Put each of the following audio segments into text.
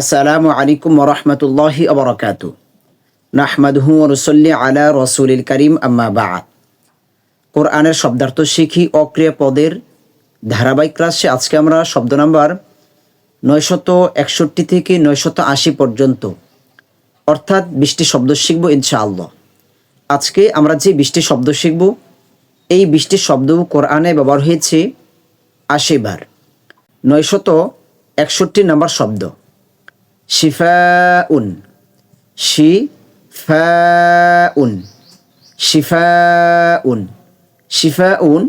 আসসালামু আলাইকুম ওরহমতুল্লাহি আবরকাতু নাহমাদহু রসল্লি আলা রসুলিল করিম, আম্মা বাদ। কোরআনের শব্দার্থ শিখি অক্রিয়া পদের ধারাবাহিক ক্লাসে আজকে আমরা শব্দ নাম্বার নয়শত একষট্টি থেকে নয়শত আশি পর্যন্ত, অর্থাৎ বিশটি শব্দ শিখব ইনশাআল্লাহ। আজকে আমরা যে বিশটি শব্দ শিখব, এই বিশটি শব্দ কোরআনে ব্যবহার হয়েছে আশিবার, নয়শত একষট্টি নম্বর শব্দ। শিফাউন শিফাউন শিফাউন শিফাউন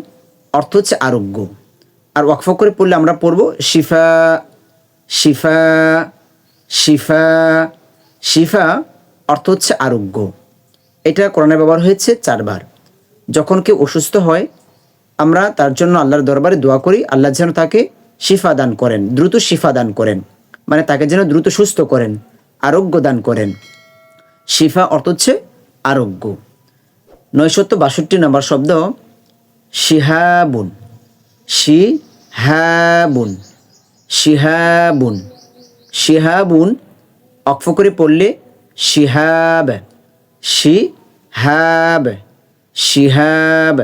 অর্থ হচ্ছে আরোগ্য। আর ওয়াকফ করে পড়লে আমরা পড়ব শিফা শিফা শিফা শিফা অর্থ হচ্ছে আরোগ্য। এটা কোরআনে ব্যবহার হয়েছে চারবার। যখন কেউ অসুস্থ হয়, আমরা তার জন্য আল্লাহর দরবারে দোয়া করি, আল্লাহ যেন তাকে শিফা দান করেন, দ্রুত শিফা দান করেন। মানে তাকে যেন দ্রুত সুস্থ করেন, আরোগ্য দান করেন। শিফা অর্থ হচ্ছে আরোগ্য। নয়শত বাষট্টি নম্বর শব্দ, শিহাবুন। শিহাবুন। শিহাবুন। শিহাবুন অক্ষ করে পড়লে শিহাব। শিহাব। শিহাব।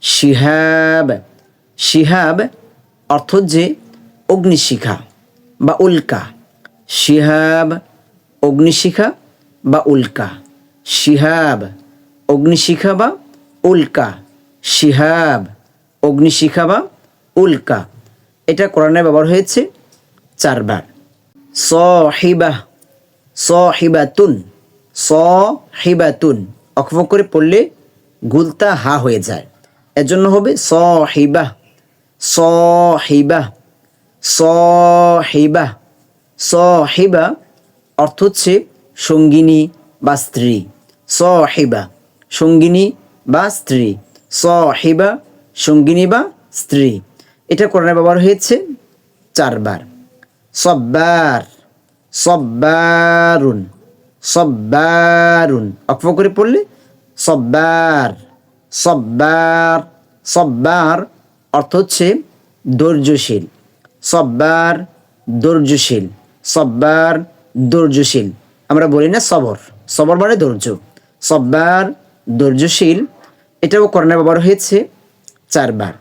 শিহাব। শিহাব অর্থ যে অগ্নিশিখা। বা উল্কা। শিহাব, অগ্নিশিখা বা উল্কা। শিহাব, অগ্নিশিখা বা উল্কা। শিহাব, অগ্নিশিখা বা উল্কা। এটা কোরআনে ব্যবহার হয়েছে চারবার। সহিবা সহিবাতুন সহিবাতুন। অক্ষ করে পড়লে গুলতা হা হয়ে যায়। এজন্য হবে সহিবা সহিবা সহিবা। সহিবা অর্থ হচ্ছে সঙ্গিনী বা স্ত্রী। সহিবা সঙ্গিনী বা স্ত্রী। সহিবা সঙ্গিনী বা স্ত্রী। এটা কোরআনে ব্যবহার হয়েছে চারবার। সব্বার। সব্বারুন। সব্বারুন। অক্ষ করে পড়লে সব্বার। সব্বার। সব্বার অর্থ হচ্ছে ধৈর্যশীল। সব্বার ধৈর্যশীল সব্বার ধৈর্যশীল। আমরা বলি না সবর। সবর মানে ধৈর্য। সব্বার ধৈর্যশীল, এটাও করোনা ব্যবহার হয়েছে চারবার।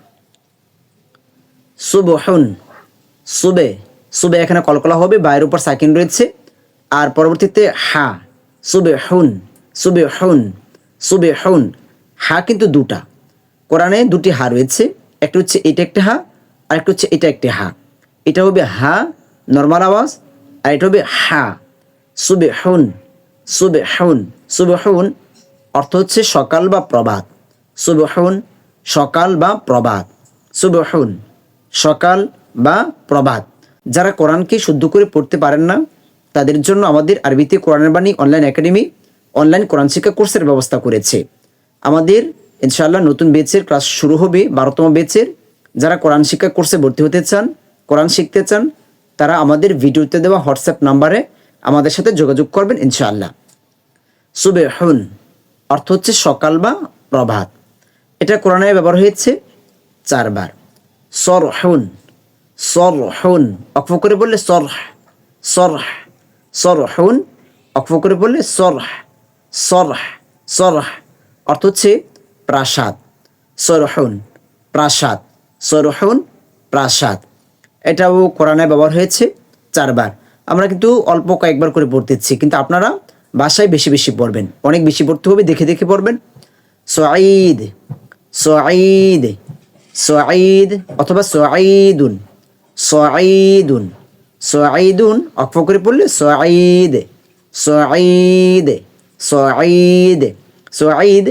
সুবহুন, সুবে। সুবে এখানে কলকলা হবে বাইরের উপর সাকিন রয়েছে। আর পরবর্তীতে হা সুবে হুন সুবে হুন সুবে হুন হা কিন্তু দুটা। কোরআনে দুটি হা রয়েছে, একটা হচ্ছে এটা একটা হা, আর একটা হচ্ছে এটা একটি হা। এটা হবে হা নর্মাল আওয়াজ, আর এটা হবে হা সুবে হুন সুবে হুন সুবে হুন অর্থ হচ্ছে সকাল বা প্রভাত সুবে হুন সকাল বা প্রভাত সুবে হুন সকাল বা প্রভাত। যারা কোরআনকে শুদ্ধ করে পড়তে পারেন না, তাদের জন্য আমাদের আরবিতে কোরআনের বাণী অনলাইন একাডেমি অনলাইন কোরআন শিক্ষা কোর্সের ব্যবস্থা করেছে। আমাদের ইনশাআল্লাহ নতুন বেচের ক্লাস শুরু হবে, বারোতম বেচের যারা কোরআন শিক্ষা কোর্সে ভর্তি হতে চান কোরআন শিখতে চান, তারা আমাদের ভিডিওতে দেওয়া হোয়াটসঅ্যাপ নাম্বারে আমাদের সাথে যোগাযোগ করবেন ইনশাআল্লাহ। সুবে হুন অর্থ হচ্ছে সকাল বা প্রভাত। এটা কোরআনে ব্যবহার হয়েছে চারবার। সর হুন সর হুন অক্ষ করে বললে সরহ সরহ সর হুন অক্ষ করে বললে সরহ সরহ সরহ, অর্থ হচ্ছে প্রাসাদ। সরহুন প্রাসাদ। সরহুন, প্রাসাদ। এটাও কোরআনে ব্যবহার হয়েছে চারবার। আমরা কিন্তু অল্প কয়েকবার করে পড়তেছি কিন্তু আপনারা বাসায় বেশি বেশি পড়বেন। অনেক বেশি পড়তে হবে, দেখে দেখে পড়বেন। সোয়াইদ সোয়াইদ সোয়াইদ অথবা সোয়াইদুন সোয়াইদুন সোয়াইদুন অক্ষ করে পড়লে সোয়াইদ সোয়াইদ সোয়াইদ সোয়াইদ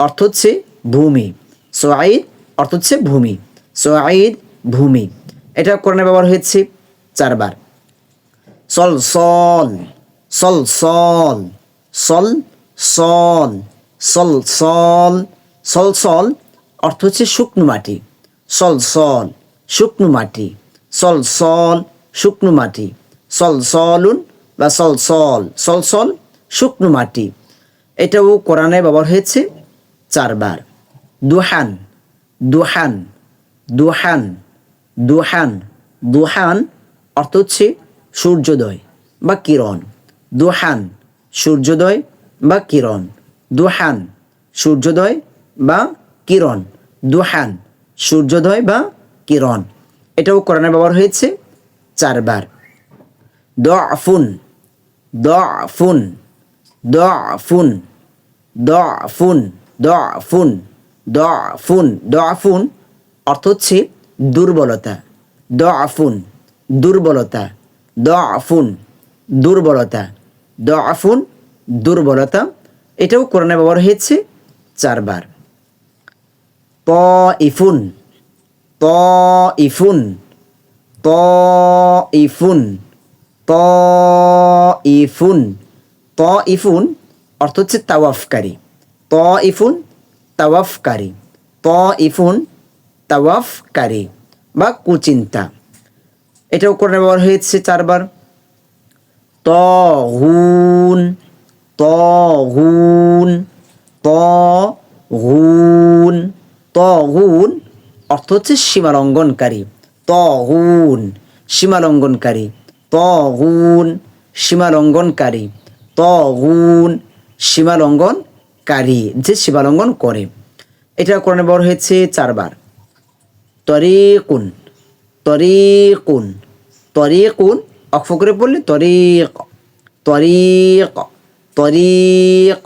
অর্থ হচ্ছে ভূমি সোয়াইদ অর্থ হচ্ছে ভূমি সোয়াইদ ভূমি। এটা কোরআনে ব্যবহার হয়েছে চারবার সল সল সল সল সল সল সল সল সল সল অর্থ হচ্ছে শুকনো মাটি সল সল শুকনো মাটি সল সল শুকনো মাটি সল সলুন বা সল সল সল সল শুকনো মাটি এটাও কোরআনে ব্যবহার হয়েছে চারবার দুহান দুহান দুহান দুহান। দুহান অর্থ হচ্ছে সূর্যোদয় বা কিরণ। দুহান সূর্যোদয় বা কিরণ। দুহান সূর্যোদয় বা কিরণ। দুহান সূর্যোদয় বা কিরণ। এটাও কোরআনে ব্যবহার হয়েছে চারবার। দফুন দফুন দফুন দফুন দফুন দ দফুন অর্থ হচ্ছে দুর্বলতা দফুন দুর্বলতা দফুন দুর্বলতা দফুন দুর্বলতা, এটাও কোরআনে ব্যবহার হয়েছে চারবার। ত ইফুন ত ইফুন ত ইফুন ত ইফুন ত ইফুন অর্থ হচ্ছে তাওয়াফকারী। ত ইফুন তাওয়াফকারী। ত ইফুন তাওয়াফকারী বা কুচিন্তা। এটাও করে ব্যবহার হয়েছে চারবার। তহুন তহুন তহুন তহুন অর্থ হচ্ছে সীমালঙ্ঘনকারী। তহুন সীমালঙ্ঘনকারী। তহুন সীমালঙ্ঘনকারী। তহুন, সীমালঙ্ঘনকারী, যে সীমালঙ্ঘন করে। এটা কোরআনে বড় হয়েছে চারবার। তরিকুন তরিকুন তরিকুন, অক্ষ করে পড়লে তরিক তরিক তরিক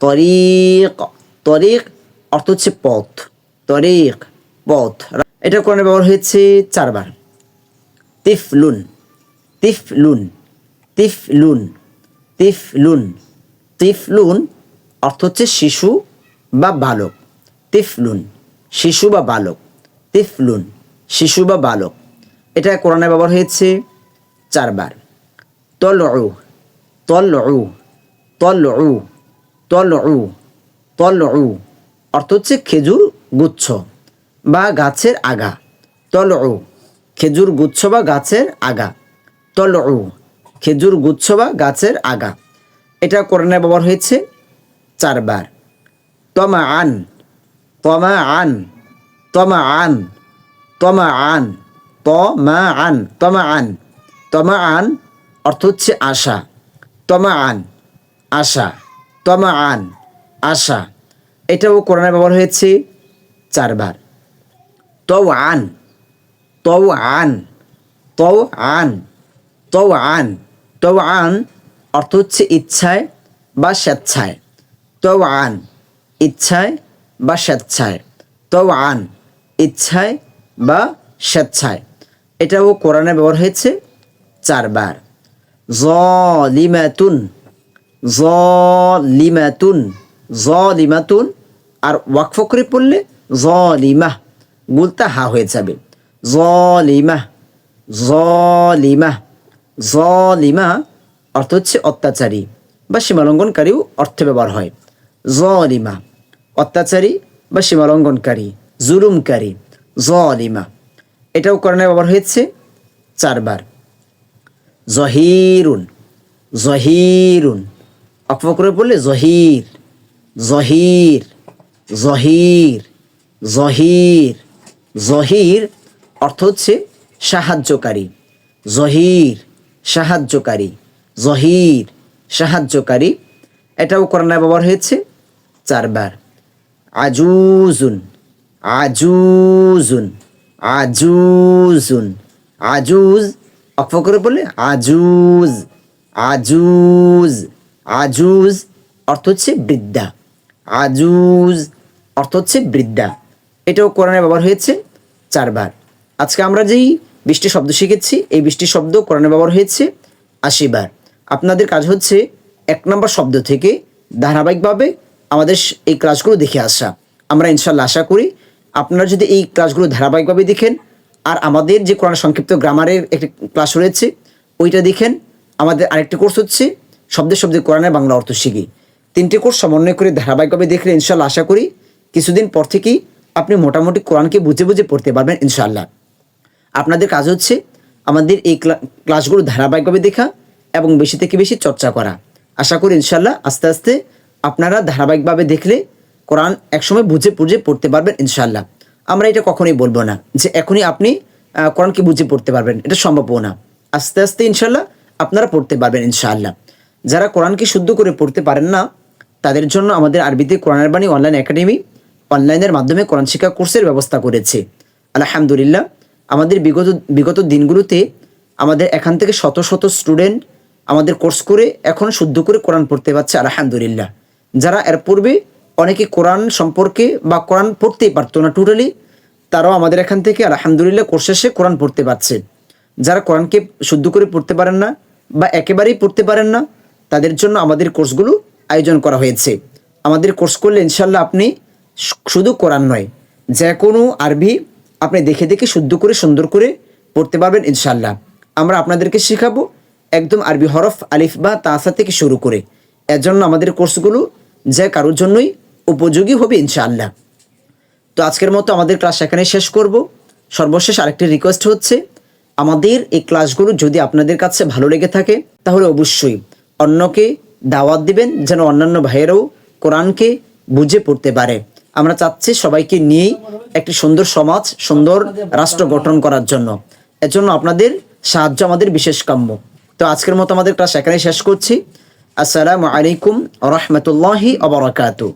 তরিক তরিক অর্থ হচ্ছে পথ, তরিক, পথ। এটা কোরআনে ব্যবহার হয়েছে চারবার। তিফলুন তিফলুন তিফলুন তিফলুন তিফলুন অর্থ হচ্ছে শিশু বা বালক, তিফলুন, শিশু বা বালক। তিফলুন, শিশু বা বালক। এটা কোরআনে ব্যবহার হয়েছে চারবার। তল উ তল উ তল তলউ তল তলউ তল তলউ। অর্থ হচ্ছে খেজুর গুচ্ছ বা গাছের আগা। তল তলউ, খেজুর গুচ্ছ বা গাছের আগা। তল তলউ, খেজুর গুচ্ছ বা গাছের আগা। এটা কোরআনে ব্যবহার হয়েছে চারবার। তমা আন তমা আন তমা আন তমা আন তমা আন তমা আন তমা আন অর্থ হচ্ছে আশা তমা আন আশা তমা আন আশা. এটাও কোরআনে ব্যবহার হয়েছে চারবার। তও আন তও আন তও আন তও আন তও আন অর্থ হচ্ছে ইচ্ছায় বা স্বেচ্ছায়। তও আন ইচ্ছায় বা স্বেচ্ছায়। তও আন ইচ্ছায় বা স্বেচ্ছায়। এটাও কোরআনে ব্যবহার হয়েছে চারবার। জলিমাতুন জলিমাতুন জলিমাতুন আর ওয়াকফ করে পড়লে জলিমা গুলতা হা হয়ে যাবে। জলিমা জলিমা জলিমা অর্থ হচ্ছে অত্যাচারী বা সীমালঙ্ঘনকারীও অর্থে ব্যবহার হয়। জলিমা অত্যাচারী বা সীমালঙ্ঘনকারী। জুলুমকারী জলিমা। এটাও করণে ব্যবহার হয়েছে চারবার। জহিরুন জহিরুন। অক্ষ করে বললে জহির জহির জহির জহির। জহির অর্থ হচ্ছে সাহায্যকারী। জহির সাহায্যকারী। জহির, সাহায্যকারী। এটাও করোনা ব্যবহার হয়েছে চারবার। আজুজুন আজুজুন আজুজুন, আজুজ। অক্ষ করে বলে আজুজ আজুজ আজুজ। অর্থ হচ্ছে বৃদ্ধা। আজুজ, অর্থ হচ্ছে বৃদ্ধা। এটাও কোরআনে ব্যবহার হয়েছে চারবার। আজকে আমরা যেই বৃষ্টি শব্দ শিখেছি, এই বৃষ্টি শব্দ কোরআনে ব্যবহার হয়েছে আশিবার। আপনাদের কাজ হচ্ছে এক নম্বর শব্দ থেকে ধারাবাহিকভাবে আমাদের এই ক্লাসগুলো দেখে আসা। আমরা ইনশাল্লাহ আশা করি আপনারা যদি এই ক্লাসগুলো ধারাবাহিকভাবে দেখেন, আর আমাদের যে কোরআন সংক্ষিপ্ত গ্রামারের একটি ক্লাস রয়েছে, ওইটা দেখেন, আমাদের আরেকটি কোর্স হচ্ছে শব্দে শব্দে কোরআনের বাংলা অর্থ শিখি। তিনটি কোর্স সমন্বয় করে ধারাবাহিকভাবে দেখলে ইনশাল্লাহ আশা করি কিছুদিন পর থেকেই আপনি মোটামুটি কোরআনকে বুঝে বুঝে পড়তে পারবেন ইনশাল্লাহ আপনাদের কাজ হচ্ছে আমাদের এই ক্লাসগুলো ধারাবাহিকভাবে দেখা এবং বেশি থেকে বেশি চর্চা করা। আশা করি ইনশাল্লাহ আস্তে আস্তে আপনারা ধারাবাহিকভাবে দেখলে কোরআন একসময় বুঝে বুঝে পড়তে পারবেন ইনশাল্লাহ আমরা এটা কখনোই বলব না যে এখনই আপনি কোরআনকে বুঝে পড়তে পারবেন, এটা সম্ভব না। আস্তে আস্তে ইনশাল্লাহ আপনারা পড়তে পারবেন, ইনশাআল্লাহ। যারা কোরআনকে শুদ্ধ করে পড়তে পারেন না, তাদের জন্য আমাদের আরবিতে কোরআনের বাণী অনলাইন একাডেমি অনলাইনের মাধ্যমে কোরআন শিক্ষা কোর্সের ব্যবস্থা করেছে। আলহামদুলিল্লাহ, আমাদের বিগত বিগত দিনগুলোতে আমাদের এখান থেকে শত শত স্টুডেন্ট আমাদের কোর্স করে এখন শুদ্ধ করে কোরআন পড়তে পারছে, আলহামদুলিল্লাহ। যারা এর পূর্বে অনেকে কোরআন সম্পর্কে বা কোরআন পড়তেই পারতো না টোটালি তারাও আমাদের এখান থেকে আলহামদুলিল্লাহ কোর্স শেষে কোরআন পড়তে পারছে। যারা কোরআনকে শুদ্ধ করে পড়তে পারেন না বা একেবারেই পড়তে পারেন না, তাদের জন্য আমাদের কোর্সগুলো আয়োজন করা হয়েছে। আমাদের কোর্স করলে ইনশাল্লাহ আপনি শুধু কোরআন নয়, যে কোনো আরবি আপনি দেখে দেখে শুদ্ধ করে, সুন্দর করে পড়তে পারবেন ইনশাল্লাহ আমরা আপনাদেরকে শেখাবো একদম আরবি হরফ, আলিফ বা তাসা থেকে শুরু করে। এর জন্য আমাদের কোর্সগুলো যে কারোর জন্যই উপযোগী হবে ইনশাআল্লাহ। তো আজকের মতো আমাদের ক্লাস এখানে শেষ করব। সর্বশেষ আরেকটি রিকোয়েস্ট হচ্ছে, আমাদের এই ক্লাসগুলো যদি আপনাদের কাছে ভালো লেগে থাকে, তাহলে অবশ্যই অন্যকে দাওয়াত দিবেন যেন অন্যান্য ভাইয়েরাও কোরআনকে বুঝে পড়তে পারে। আমরা চাচ্ছি সবাইকে নিয়েই একটি সুন্দর সমাজ, সুন্দর রাষ্ট্র গঠন করার জন্য। এজন্য আপনাদের সাহায্য আমাদের বিশেষ কাম্য। তো আজকের মতো আমাদের ক্লাস এখানে শেষ করছি। আসসালামু আলাইকুম রহমতুল্লাহি আবরাকাতু